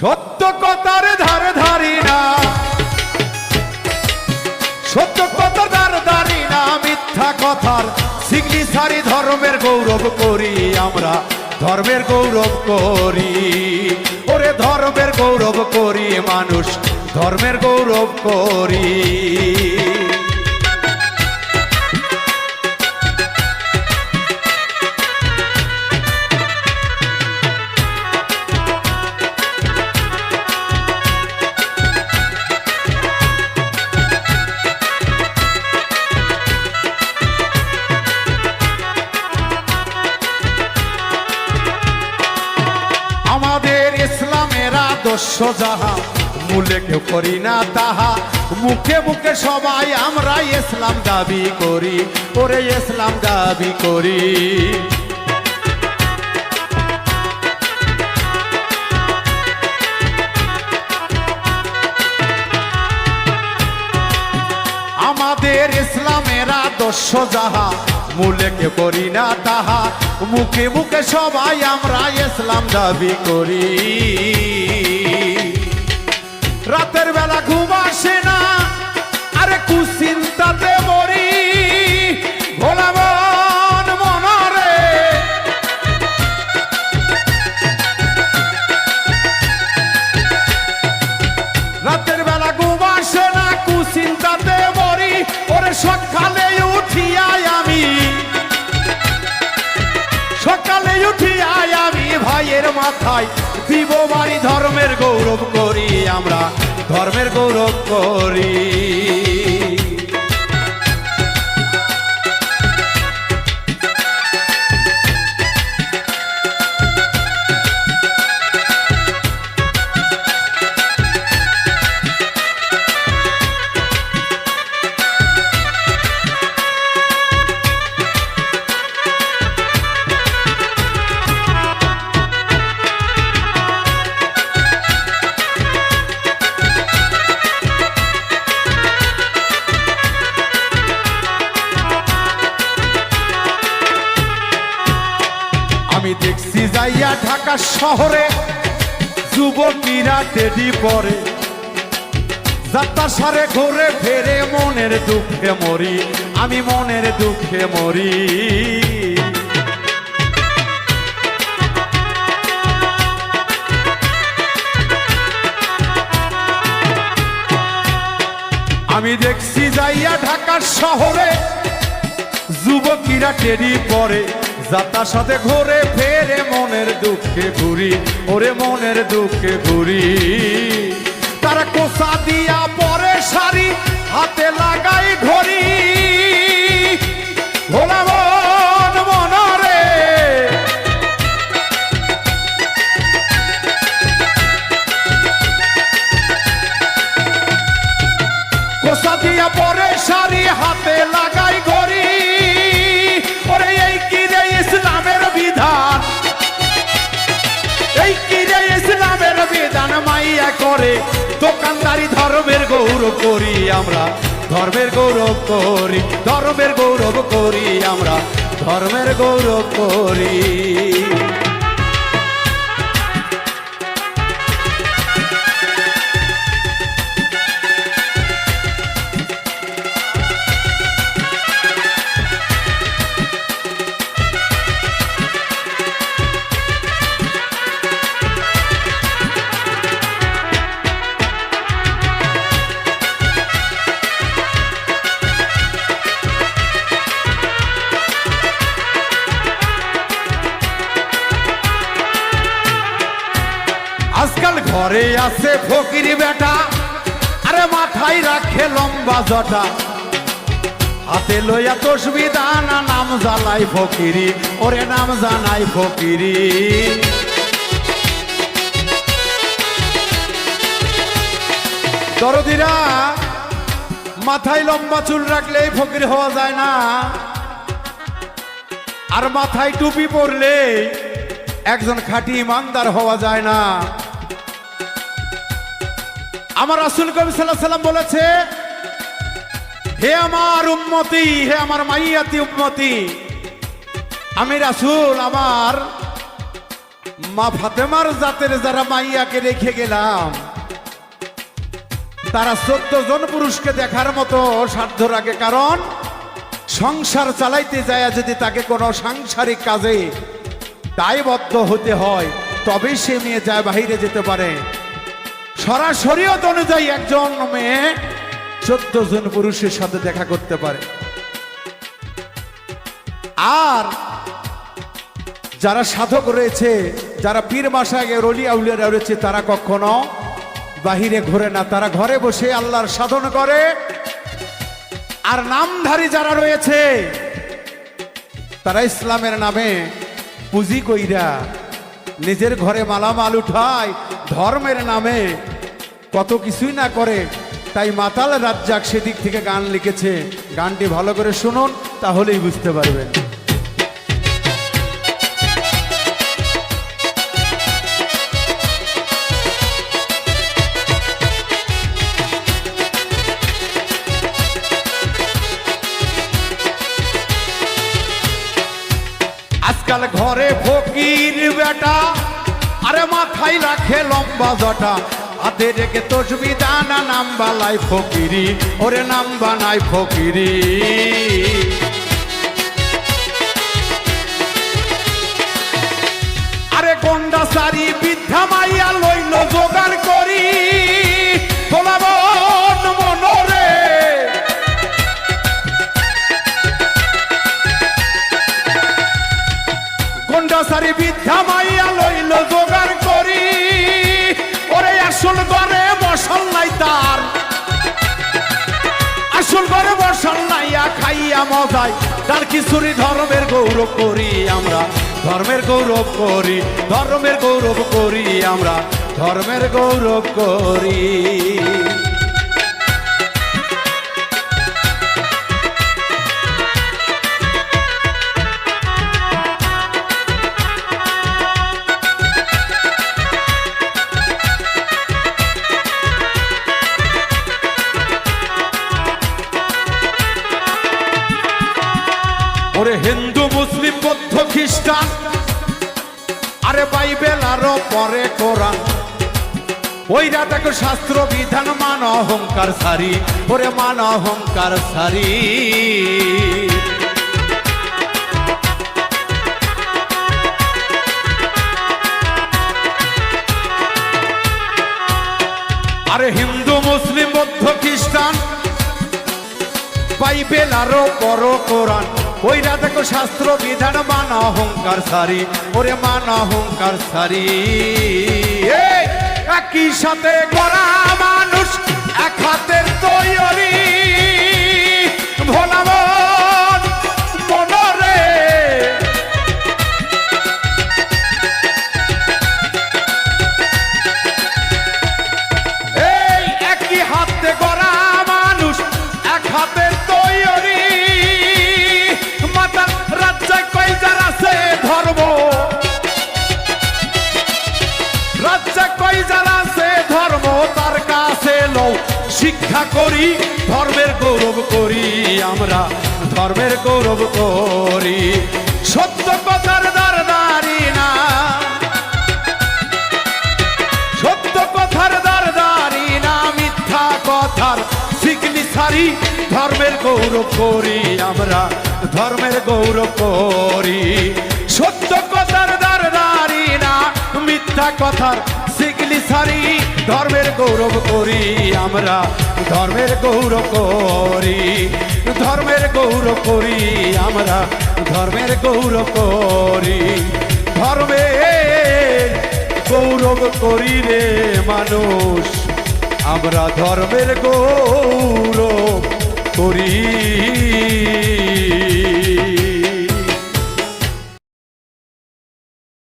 সত্য কথার ধারে ধারি না। সত্য কথা ধার ধারি না, মিথ্যা কথার সিগনি সারি ধর্মের গৌরব করি আমরা, ধর্মের গৌরব করি। ওরে ধর্মের গৌরব করি মানুষ, ধর্মের গৌরব করি। ইসলামের যাহা মূলে কেউ করি না তাহা। মুখে মুখে সবাই আমরা ইসলাম দাবি করি, ওরে ইসলাম দাবি করি। আমাদের ইসলামের আদর্শ যাহা, মূলে কে করি না তাহা। মুখে মুখে সবাই আমরা ইসলাম দাবি করি। রাতের বেলা ঘুম আসে না। আরে কুচিন্তাতে মরি ভোলাবন মনরে। রাতের বেলা ঘুম আসে না, কুচিন্তাতে মরি, ওরে সকালে উঠিয়াই আমি। সকালে উঠিয়াই আমি, ভাইয়ের মাথায় দিব বাড়ি ধর্মের গৌরব করি। ধর্মের গৌরব করি। দেখছি যাইয়া ঢাকা শহরে যুবতীরা টেডি পরে যাত্রা সারে ঘুরে ফেরে মনের দুঃখে মরি, আমি মনের দুঃখে মরি। আমি দেখছি যাইয়া ঢাকা শহরে যুবকীরা টেরি পরে যাতার সাথে ঘোরে ফেরে মনের দুঃখে ঘুরি, ওরে মনের দুঃখে ঘুরি। তারা কোসা দিয়া পরে শাড়ি, হাতে লাগাই ঘড়ি। করে। দোকানদারি ধর্মের গৌরব করি আমরা। ধর্মের গৌরব করি, ধর্মের গৌরব করি আমরা। ধর্মের গৌরব করি। ঘরে আছে ফকির বেটা, আরে মাথায় রাখে লম্বা জটা। হাতে লইয়া তসবি দানা নাম জালাই ফকিরি, ওরে নাম জানাই ফকিরি। দরদিরা, মাথায় লম্বা চুল রাখলে ফকির হওয়া যায় না। আর মাথায় টুপি পরলে একজন খাঁটি ইমানদার হওয়া যায় না। আমার রাসুল কবি সাল্লাহ সাল্লাম বলেছে, হে আমার উম্মতি, হে আমার মাইয়াতি উম্মতি, আমি রাসুল আমার মা ফাতেমার জাতের যারা মাইয়াকে রেখে গেলাম, তারা চোদ্দ জন পুরুষকে দেখার মতো সাধ্য রাখে। কারণ, সংসার চালাইতে যায় যদি তাকে কোনো সাংসারিক কাজে দায়বদ্ধ হতে হয়, তবেই সে নিয়ে যায় বাহিরে যেতে পারে। সরাসরিয়ত অনুযায়ী একজন মেয়ে চোদ্দ জন পুরুষের সাথে দেখা করতে পারে। আর যারা সাধক রয়েছে, যারা পীর মাসায় রলি আউলিয়ারা রয়েছে, তারা কখনো বাহিরে ঘোরে না। তারা ঘরে বসে আল্লাহর সাধন করে। আর নামধারী যারা রয়েছে, তারা ইসলামের নামে পুঁজি কইরা নিজের ঘরে মালামাল উঠায়, ধর্মের নামে কত কিছুই না করে। তাই মাতাল রাজ্জাক সেদিক থেকে গান লিখেছে। গানটি ভালো করে শুনুন, তাহলেই বুঝতে পারবেন। বেটা আরে মাথায় রাখে লম্বা জটা। হাতে রেখে তসবি দানা নাম বালাই ফকিরি। ওরে নাম বানাই ফকিরি। আরে গন্ডা সারি বৃদ্ধা মাইয়া লইল জোগাড় মজাই, তার কিশোরী ধর্মের গৌরব করি আমরা, ধর্মের গৌরব করি, ধর্মের গৌরব করি আমরা, ধর্মের গৌরব করি। ওরে হিন্দু, মুসলিম, বৌদ্ধ, খ্রিস্টান। আরে বাইবেল আরও পরে কোরআন। ওইরা দেখো শাস্ত্র, বিধান, মান, অহংকার সারি। ওরে মান, অহংকার সারি। আরে হিন্দু, মুসলিম, বৌদ্ধ, খ্রিস্টান, বাইবেল আরও বড় কোরআন। ওইরা দেখো শাস্ত্র বিধান, মান অহংকার সারি। ওরে মান অহংকার সারি। একই সাথে করা মানুষ, এক হাতের তৈরি। শিক্ষা করি, ধর্মের গৌরব করি আমরা, ধর্মের গৌরব করি। সত্য কথার দার দাঁড়ি না। সত্য কথার দার দাঁড়ি না, মিথ্যা কথার শিখলি সারি ধর্মের গৌরব করি আমরা, ধর্মের গৌরব করি। সত্য কথার না মিথ্যা কথার শিখলি সারি, ধর্মের গৌরব করি আমরা, ধর্মের গৌরব করি, ধর্মের গৌরব করি আমরা, ধর্মের গৌরব করি, ধর্মের গৌরব করি রে মানুষ, আমরা ধর্মের গৌরব করি।